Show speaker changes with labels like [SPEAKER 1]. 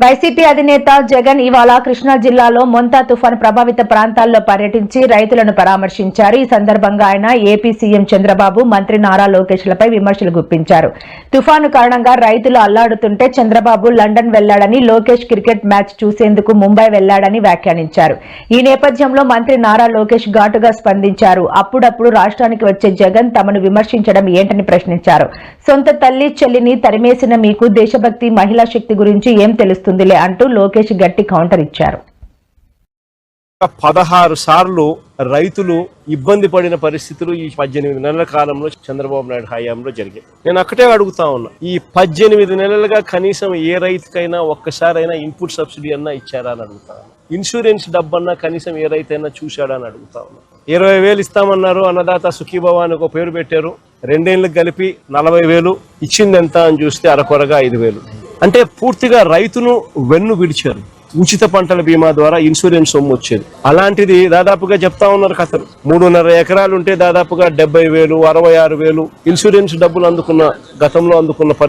[SPEAKER 1] YCP అధినేత జగన్ ఇవాళ కృష్ణా జిల్లాలో మొంతా తుఫాను ప్రభావిత ప్రాంతాల్లో పర్యటించి రైతులను పరామర్శించారు. ఈ సందర్భంగా ఆయన ఏపీ సీఎం చంద్రబాబు మంత్రి నారా లోకేష్లపై విమర్శలు గుప్పించారు. తుఫాను కారణంగా రైతులు అల్లాడుతుంటే చంద్రబాబు లండన్ వెళ్ళాడని లోకేష్ క్రికెట్ మ్యాచ్ చూసేందుకు ముంబై వెళ్ళాడని వ్యాఖ్యానించారు. ఈ నేపథ్యంలో మంత్రి నారా లోకేష్ ఘాటుగా స్పందించారు. అప్పుడప్పుడు రాష్ట్రానికి వచ్చే జగన్ తమను విమర్శించడం ఏంటని ప్రశ్నించారు. సొంత తల్లి చెల్లిని తరిమేసిన మీకు దేశభక్తి మహిళా శక్తి గురించి ఏం తెలుస్తుందిలే అంటూ లోకేష్ గట్టి కౌంటర్ ఇచ్చారు.
[SPEAKER 2] పదహారు సార్లు రైతులు ఇబ్బంది పడిన పరిస్థితులు ఈ పద్దెనిమిది నెలల కాలంలో చంద్రబాబు నాయుడు హయాంలో జరిగాయి. నేను అక్కడే అడుగుతా ఉన్నా ఈ పద్దెనిమిది నెలలుగా కనీసం ఏ రైతుకైనా ఒక్కసారైనా ఇన్పుట్ సబ్సిడీ అన్నా ఇచ్చారా అని అడుగుతా ఇన్సూరెన్స్ డబ్బన్నా కనీసం ఏ రైతైనా చూశాడా అని అడుగుతా ఉన్నా. ఇరవై వేలు ఇస్తామన్నారు అన్నదాత సుఖీభవ అని ఒక పేరు పెట్టారు. రెండేళ్ళకి కలిపి నలభై వేలు ఇచ్చింది ఎంత అని చూస్తే అరకొరగా ఐదు వేలు. అంటే పూర్తిగా రైతును వెన్ను విడిచారు. ఉచిత పంటల బీమా ద్వారా ఇన్సూరెన్స్ సొమ్ము వచ్చేది. అలాంటిది దాదాపుగా చెప్తా ఉన్నారు కథలు. మూడున్నర ఎకరాలు ఉంటే దాదాపుగా డెబ్బై వేలు అరవై ఆరు వేలు ఇన్సూరెన్స్ డబ్బులు అందుకున్న గతంలో అందుకున్న